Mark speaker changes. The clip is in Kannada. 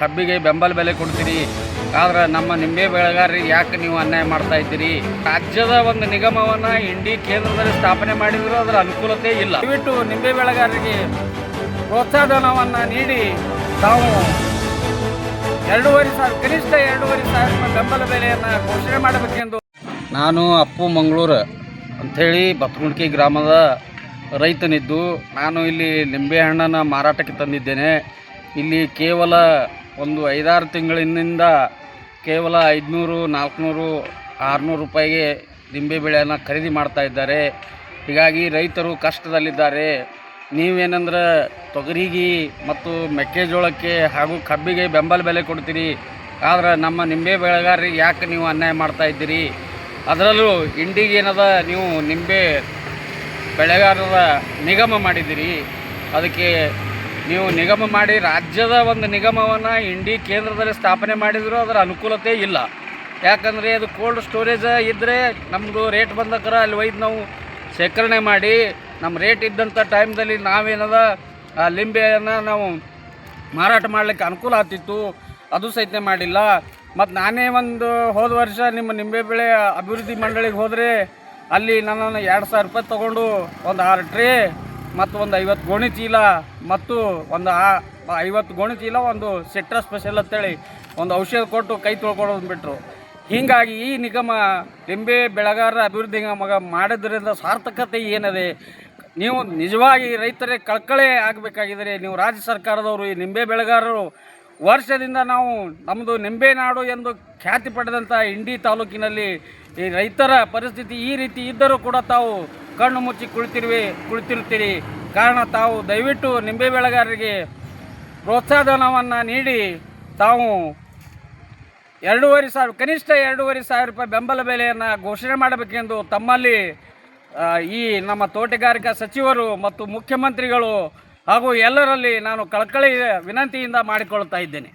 Speaker 1: ಕಬ್ಬಿಗೆ ಬೆಂಬಲ ಬೆಲೆ ಕೊಡ್ತೀರಿ. ಆದ್ರೆ ನಮ್ಮ ನಿಂಬೆ ಬೆಳೆಗಾರರಿಗೆ ಯಾಕೆ ನೀವು ಅನ್ಯಾಯ ಮಾಡ್ತಾ ಇದ್ದೀರಿ? ರಾಜ್ಯದ ಒಂದು ನಿಗಮವನ್ನು ಇಂಡಿ ಕೇಂದ್ರದಲ್ಲಿ ಸ್ಥಾಪನೆ ಮಾಡಿದ್ರು, ಅದರ ಅನುಕೂಲತೆ ಇಲ್ಲ. ದಯವಿಟ್ಟು ನಿಂಬೆ ಬೆಳೆಗಾರರಿಗೆ ಪ್ರೋತ್ಸಾಹಧನವನ್ನು ನೀಡಿ. ತಾವು ಎರಡೂವರೆ ಸಾವಿರ, ಕನಿಷ್ಠ ಎರಡೂವರೆ ಸಾವಿರ ಬೆಂಬಲ ಬೆಲೆಯನ್ನು ಘೋಷಣೆ ಮಾಡಬೇಕೆಂದು. ನಾನು ಅಪ್ಪು ಮಂಗಳೂರು ಅಂಥೇಳಿ ಬತ್ಗುಂಡ್ಕಿ ಗ್ರಾಮದ ರೈತನಿದ್ದು. ನಾನು ಇಲ್ಲಿ ನಿಂಬೆಹಣ್ಣನ್ನು ಮಾರಾಟಕ್ಕೆ ತಂದಿದ್ದೇನೆ. ಇಲ್ಲಿ ಕೇವಲ ಒಂದು ಐದಾರು ತಿಂಗಳಿನಿಂದ ಕೇವಲ ಐದುನೂರು, ನಾಲ್ಕುನೂರು, ಆರುನೂರು ರೂಪಾಯಿಗೆ ನಿಂಬೆ ಬೆಳೆಯನ್ನು ಖರೀದಿ ಮಾಡ್ತಾ ಇದ್ದಾರೆ. ಹೀಗಾಗಿ ರೈತರು ಕಷ್ಟದಲ್ಲಿದ್ದಾರೆ. ನೀವೇನಂದ್ರೆ ತೊಗರಿಗೆ ಮತ್ತು ಮೆಕ್ಕೆಜೋಳಕ್ಕೆ ಹಾಗೂ ಕಬ್ಬಿಗೆ ಬೆಂಬಲ ಬೆಲೆ ಕೊಡ್ತೀರಿ. ಆದರೆ ನಮ್ಮ ನಿಂಬೆ ಬೆಳೆಗಾರರಿಗೆ ಯಾಕೆ ನೀವು ಅನ್ಯಾಯ ಮಾಡ್ತಾ ಇದ್ದೀರಿ? ಅದರಲ್ಲೂ ಇಂಡಿಗೆ ಏನದ ನೀವು ನಿಂಬೆ ಬೆಳೆಗಾರರ ನಿಗಮ ಮಾಡಿದ್ದೀರಿ. ಅದಕ್ಕೆ ನೀವು ನಿಗಮ ಮಾಡಿ ರಾಜ್ಯದ ಒಂದು ನಿಗಮವನ್ನು ಇಂಡಿ ಕೇಂದ್ರದಲ್ಲಿ ಸ್ಥಾಪನೆ ಮಾಡಿದರೂ ಅದರ ಅನುಕೂಲತೆ ಇಲ್ಲ. ಯಾಕಂದರೆ ಅದು ಕೋಲ್ಡ್ ಸ್ಟೋರೇಜ್ ಇದ್ದರೆ ನಮ್ಮದು ರೇಟ್ ಬಂದಕ್ಕರ ಅಲ್ಲಿ ಒಯ್ದು ನಾವು ಶೇಖರಣೆ ಮಾಡಿ ನಮ್ಮ ರೇಟ್ ಇದ್ದಂಥ ಟೈಮ್ದಲ್ಲಿ ನಾವೇನದ, ಆ, ಲಿಂಬೆಯನ್ನು ನಾವು ಮಾರಾಟ ಮಾಡಲಿಕ್ಕೆ ಅನುಕೂಲ ಆಗ್ತಿತ್ತು, ಅದು ಸಹಿತ ಮಾಡಿಲ್ಲ. ಮತ್ತು ನಾನೇ ಒಂದು ಹೋದ ವರ್ಷ ನಿಮ್ಮ ನಿಂಬೆ ಬೆಳೆ ಅಭಿವೃದ್ಧಿ ಮಂಡಳಿಗೆ ಹೋದರೆ ಅಲ್ಲಿ ನನ್ನನ್ನು ಎರಡು ಸಾವಿರ ರೂಪಾಯಿ ತೊಗೊಂಡು ಒಂದು ಆರು ಟ್ರೇ ಮತ್ತು ಒಂದು ಐವತ್ತು ಗೋಣಿ ಚೀಲ ಮತ್ತು ಒಂದು ಆ ಐವತ್ತು ಗೋಣಿ ಚೀಲ ಒಂದು ಸಿಟ್ರಸ್ ಸ್ಪೆಷಲ್ ಅಂತೇಳಿ ಒಂದು ಔಷಧ ಕೊಟ್ಟು ಕೈ ತೊಳ್ಕೊಳೋದು ಬಿಟ್ಟರು ಹೀಗಾಗಿ ಈ ನಿಗಮ ಲಿಂಬೆ ಬೆಳೆಗಾರರ ಅಭಿವೃದ್ಧಿ ನಿಗಮ ಮಾಡಿದ್ರಿಂದ ಸಾರ್ಥಕತೆ ಏನಿದೆ? ನೀವು ನಿಜವಾಗಿ ರೈತರೇ ಕಳ್ಕಳೆ ಆಗಬೇಕಾಗಿದ್ದರೆ ನೀವು ರಾಜ್ಯ ಸರ್ಕಾರದವರು ಈ ನಿಂಬೆ ಬೆಳೆಗಾರರು ವರ್ಷದಿಂದ ನಾವು ನಮ್ಮದು ನಿಂಬೆ ನಾಡು ಎಂದು ಖ್ಯಾತಿ ಪಡೆದಂಥ ಇಂಡಿ ತಾಲೂಕಿನಲ್ಲಿ ಈ ರೈತರ ಪರಿಸ್ಥಿತಿ ಈ ರೀತಿ ಇದ್ದರೂ ಕೂಡ ತಾವು ಕಣ್ಣು ಮುಚ್ಚಿ ಕುಳಿತಿರುವೆ ಕುಳಿತಿರುತ್ತೀರಿ. ಕಾರಣ ತಾವು ದಯವಿಟ್ಟು ನಿಂಬೆ ಬೆಳೆಗಾರರಿಗೆ ಪ್ರೋತ್ಸಾಹಧನವನ್ನು ನೀಡಿ. ತಾವು ಎರಡೂವರೆ ಸಾವಿರ ಕನಿಷ್ಠ ಎರಡೂವರೆ ಸಾವಿರ ರೂಪಾಯಿ ಬೆಂಬಲ ಬೆಲೆಯನ್ನು ಘೋಷಣೆ ಮಾಡಬೇಕೆಂದು ತಮ್ಮಲ್ಲಿ ಈ ನಮ್ಮ ತೋಟಗಾರಿಕಾ ಸಚಿವರು ಮತ್ತು ಮುಖ್ಯಮಂತ್ರಿಗಳು ಹಾಗೂ ಎಲ್ಲರಲ್ಲಿ ನಾನು ಕಳಕಳಿ ವಿನಂತಿಯಿಂದ ಮಾಡಿಕೊಳ್ತಾ ಇದ್ದೇನೆ.